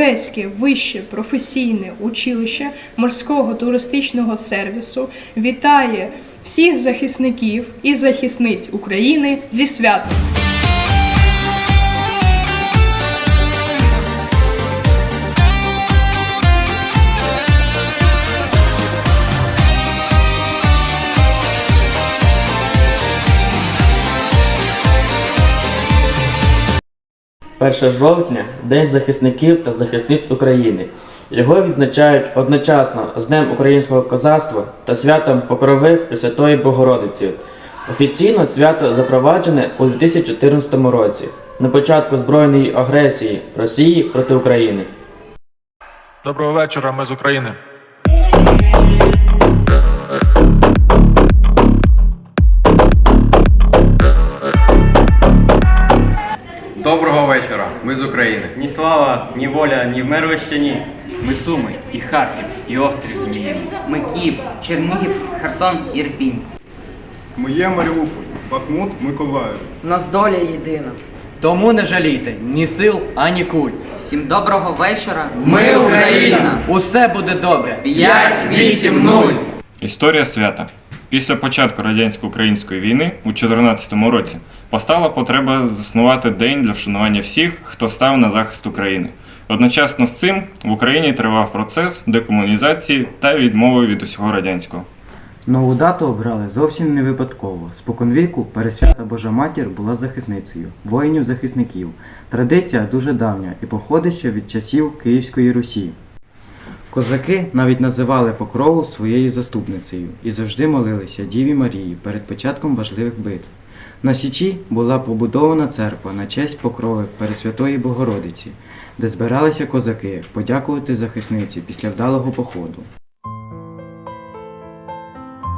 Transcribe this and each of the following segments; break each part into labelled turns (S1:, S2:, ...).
S1: Одеське вище професійне училище морського туристичного сервісу вітає всіх захисників і захисниць України зі святом.
S2: Перше жовтня День захисників та захисниць України. Його відзначають одночасно з Днем українського козацтва та святом Покрови Пресвятої Богородиці. Офіційно свято запроваджене у 2014 році на початку збройної агресії Росії проти України.
S3: Доброго вечора, ми з України.
S4: Доброго вечора, ми з України.
S5: Ні слава, ні воля, ні вмерлище, ні. Ми Суми, і Харків, і острів Зміїний.
S6: Ми Київ, Чернігів, Херсон, Ірпінь.
S7: Ми є Маріуполь, Бахмут, Миколаїв.
S6: У нас доля єдина.
S5: Тому не жалійте ні сил, ані куль.
S6: Всім доброго вечора.
S5: Ми Україна! Усе буде добре.
S6: 5-8-0.
S8: Історія свята. Після початку радянсько-української війни у 2014 році постала потреба заснувати день для вшанування всіх, хто став на захист України. Одночасно з цим в Україні тривав процес декомунізації та відмови від усього радянського.
S9: Нову дату обрали зовсім не випадково. Споконвіку Пересвята Божа Матір була захисницею, воїнів-захисників. Традиція дуже давня і походить ще від часів Київської Русі. Козаки навіть називали покрову своєю заступницею і завжди молилися Діві Марії перед початком важливих битв. На Січі була побудована церква на честь покрови Пересвятої Богородиці, де збиралися козаки подякувати захисниці після вдалого походу.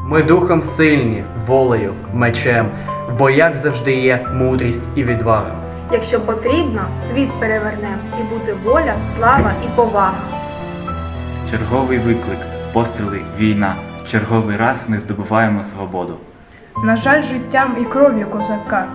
S10: Ми духом сильні, волею, мечем. В боях завжди є мудрість і відвага.
S11: Якщо потрібно, світ перевернем, і буде воля, слава і повага.
S12: Черговий виклик, постріли, війна. Черговий раз ми здобуваємо свободу.
S1: На жаль, життям і кров'ю козака,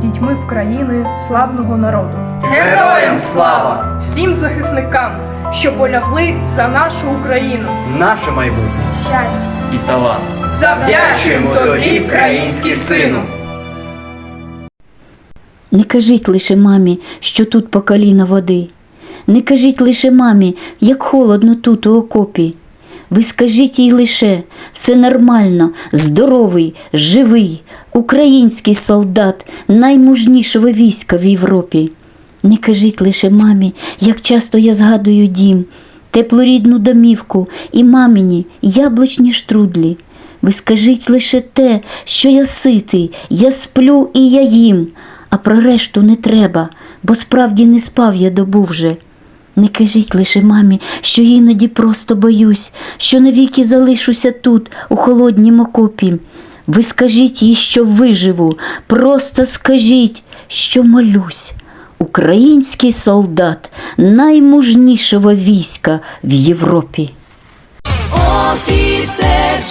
S1: дітьми в країни славного народу.
S6: Героям слава!
S1: Всім захисникам, що полягли за нашу Україну.
S10: Наше майбутнє.
S11: Щастя!
S12: І талант.
S6: Завдячуємо тобі, український сину!
S13: Не кажіть лише мамі, що тут по коліна води. Не кажіть лише мамі, як холодно тут у окопі. Ви скажіть їй лише все нормально, здоровий, живий, український солдат наймужнішого війська в Європі. Не кажіть лише мамі, як часто я згадую дім, теплу рідну домівку і мамині яблучні штрудлі. Ви скажіть лише те, що я ситий, я сплю і я їм, а про решту не треба, бо справді не спав я добу вже. Не кажіть лише мамі, що іноді просто боюсь, що навіки залишуся тут, у холоднім окопі. Ви скажіть їй, що виживу, просто скажіть, що молюсь. Український солдат наймужнішого війська в Європі.
S11: Офіцер